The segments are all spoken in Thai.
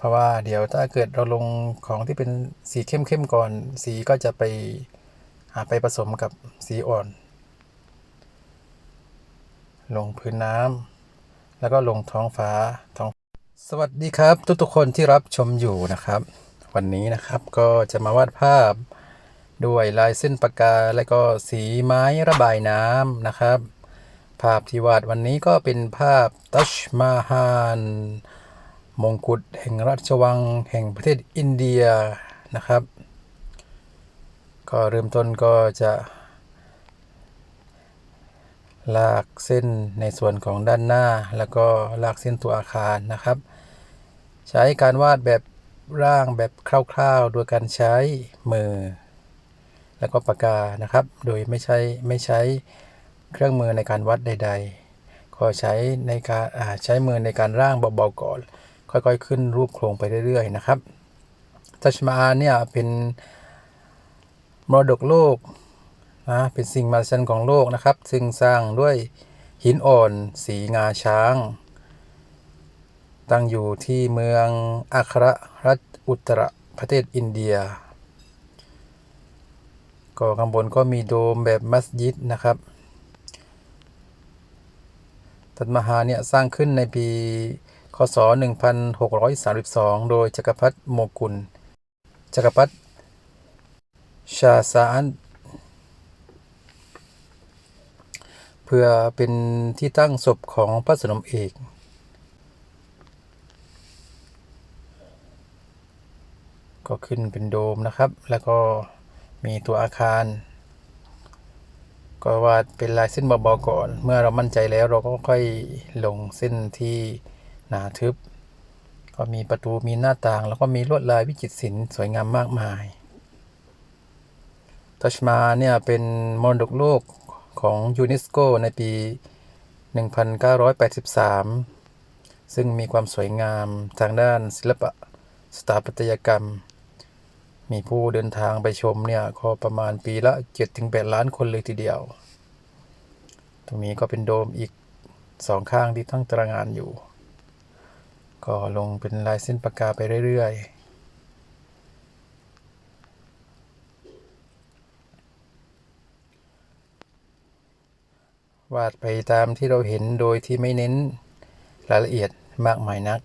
เพราะว่าเดี๋ยวถ้าเกิดเราลงของที่เป็นสีเข้มๆก่อน สีก็จะไปหาไปผสมกับสีอ่อน ลงพื้นน้ำแล้วก็ลงท้องฟ้าท้องสวัสดีครับ ทุกๆคนที่รับชมอยู่นะครับ วันนี้นะครับก็จะมาวาดภาพด้วยลายเส้นปากกา และก็สีไม้ระบายน้ำนะครับ ภาพที่วาดวันนี้ก็เป็นภาพตัชมาฮาน มงกุฎแห่งราชวังแห่งประเทศอินเดียนะครับ ก็เริ่มต้นก็จะลากเส้นในส่วนของด้านหน้า แล้วก็ลากเส้นตัวอาคารนะครับ ใช้การวาดแบบร่างแบบคร่าวๆ โดยการใช้มือ แล้วก็ปากกานะครับ โดยไม่ใช้ไม่ใช้เครื่องมือในการวัดใด ๆ ก็ใช้ในการใช้มือในการร่างเบาๆก่อน ค่อยๆ ขึ้นรูปโครงไปเรื่อยๆนะครับทัชมาอาเนี่ยเป็นมรดกโลกนะเป็นสิ่งมหัศจรรย์ของโลกนะครับ ซึ่งสร้างด้วยหินอ่อนสีงาช้าง ตั้งอยู่ที่เมืองอัครรัฐอุตรประเทศอินเดีย ก็ข้างบนก็มีโดมแบบมัสยิดนะครับตัดมหาเนี่ยสร้างขึ้นในปี ศ 1632 โดยจักรพรรดิโมกุล จักรพรรดิชาซาอันเพื่อเป็นที่ตั้งศพของพระสนมเอกก็ขึ้นเป็นโดมนะครับ แล้วก็มีตัวอาคาร ก็วาดเป็นลายเส้นเบาๆก่อน เมื่อเรามั่นใจแล้วเราก็ค่อยลงเส้นที่ หนาทึบ ก็มีประตูมีหน้าต่าง แล้วก็มีลวดลายวิจิตรศิลป์สวยงามมากมาย ทัชมาเนี่ยเป็นมรดกโลกของยูเนสโกในปี 1983 ซึ่งมีความสวยงามทางด้านศิลปะสถาปัตยกรรม มีผู้เดินทางไปชมเนี่ยก็ประมาณปีละ 7-8 ล้านคนเลยทีเดียว ตรงนี้ก็เป็นโดมอีกสองข้างที่ตั้งตระงานอยู่ ก็ลงเป็นลายเส้นปากกาไปเรื่อยๆวาดไปตามที่เราเห็นโดยที่ไม่เน้นรายละเอียดมากมายนัก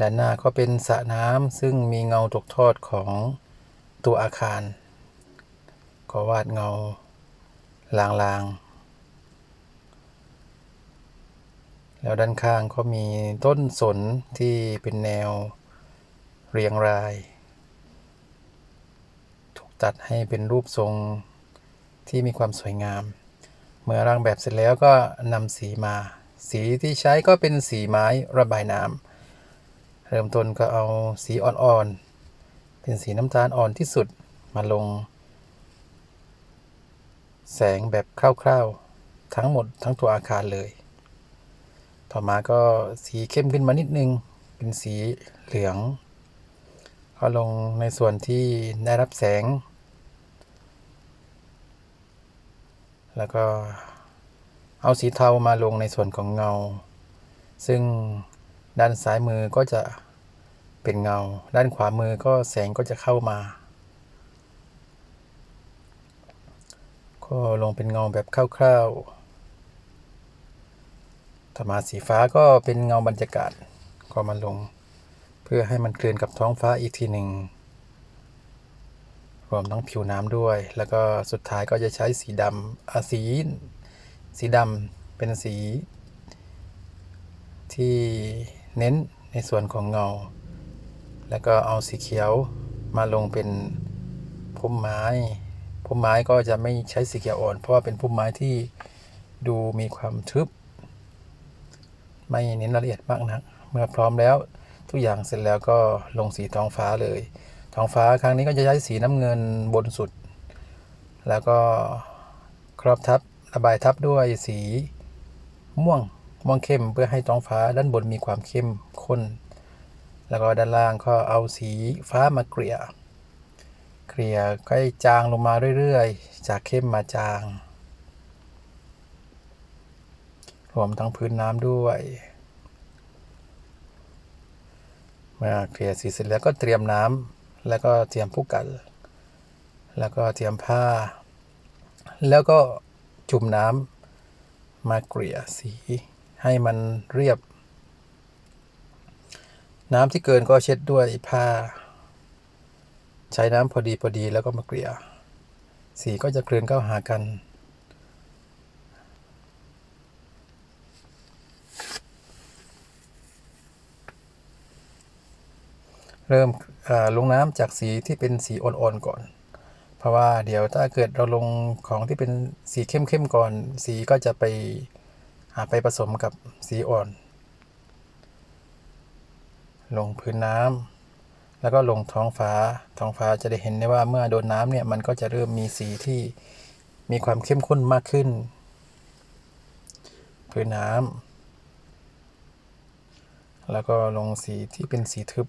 ด้านหน้าก็เป็นสระน้ำซึ่งมีเงาตกทอดของตัวอาคาร ก็วาดเงาลางๆ แล้วด้านข้างก็มีต้นสนที่เป็นแนวเรียงราย ถูกตัดให้เป็นรูปทรงที่มีความสวยงาม เมื่อร่างแบบเสร็จแล้วก็นำสีมา สีที่ใช้ก็เป็นสีไม้ระบายน้ำเริ่มต้นก็เอาสีอ่อนๆ เป็นสีน้ำตาลอ่อนที่สุดมาลง แสงแบบคร่าวๆ ทั้งหมดทั้งตัวอาคารเลย ต่อมาก็สีเข้มขึ้นมานิดนึง เป็นสีเหลือง ก็ลงในส่วนที่ได้รับแสง แล้วก็เอาสีเทามาลงในส่วนของเงา ซึ่งด้านซ้ายมือก็จะเป็นเงา ด้านขวามือก็แสงก็จะเข้ามา ก็ลงเป็นเงาแบบคร่าวๆ ต่อมาสีฟ้าก็เป็นเงาบรรยากาศก็มาลง เพื่อให้มันกลืนกับท้องฟ้าอีกทีหนึ่งรวมทั้งผิวน้ำด้วย แล้วก็สุดท้ายก็จะใช้สีดำอะสีสีดำเป็นสี ที่เน้นในส่วนของเงา แล้วก็เอาสีเขียวมาลงเป็นพุ่มไม้พุ่มไม้ก็จะไม่ใช้สีเขียวอ่อน เพราะว่าเป็นพุ่มไม้ที่ดูมีความทึบ ไม่เน้นรายละเอียดมากนัก เมื่อพร้อมแล้วทุกอย่างเสร็จแล้วก็ลงสีท้องฟ้าเลย ท้องฟ้าครั้งนี้ก็จะใช้สีน้ำเงินบนสุด แล้วก็ครอบทับระบายทับด้วยสีม่วงม่วงเข้มเพื่อให้ท้องฟ้าด้านบนมีความเข้มข้น แล้วก็ด้านล่างก็เอาสีฟ้ามาเกลี่ย เกลี่ยก็ให้จางลงมาเรื่อยๆ จากเข้มมาจาง รวมทั้งพื้นน้ำด้วยเมื่อเคลียร์สีเสร็จแล้วก็เตรียมน้ำแล้วก็เตรียมผู้กัน แล้วก็เตรียมผ้า แล้วก็จุ่มน้ำมาเกลี่ยสีให้มันเรียบ น้ำที่เกินก็เช็ดด้วยผ้า ใช้น้ำพอดีพอดีแล้วก็มาเกลี่ยสีก็จะเคลื่อนเข้าหากัน เริ่มลงน้ำจากสีที่เป็นสีอ่อนๆก่อน เพราะว่าเดี๋ยวถ้าเกิดเราลงของที่เป็นสีเข้มๆก่อน สีก็จะไปไปผสมกับสีอ่อน ลงพื้นน้ำแล้วก็ลงท้องฟ้า ท้องฟ้าจะได้เห็นได้ว่าเมื่อโดนน้ำเนี่ยมันก็จะเริ่มมีสีที่มีความเข้มข้นมากขึ้น พื้นน้ำแล้วก็ลงสีที่เป็นสีทึบ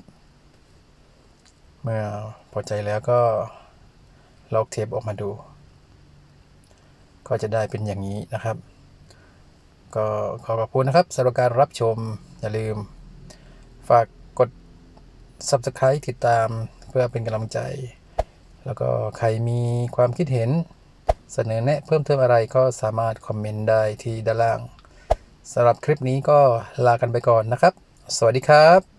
เมื่อพอใจแล้วก็ลอกเทปออกมาดู ก็จะได้เป็นอย่างนี้นะครับ ก็ขอขอบคุณนะครับสำหรับการรับชมอย่าลืม ฝากกด Subscribe ติดตามเพื่อเป็นกำลังใจ แล้วก็ใครมีความคิดเห็นเสนอแนะเพิ่มเติมอะไรก็สามารถคอมเมนต์ได้ที่ด้านล่างสำหรับคลิปนี้ก็ลากันไปก่อนนะครับ สวัสดีครับ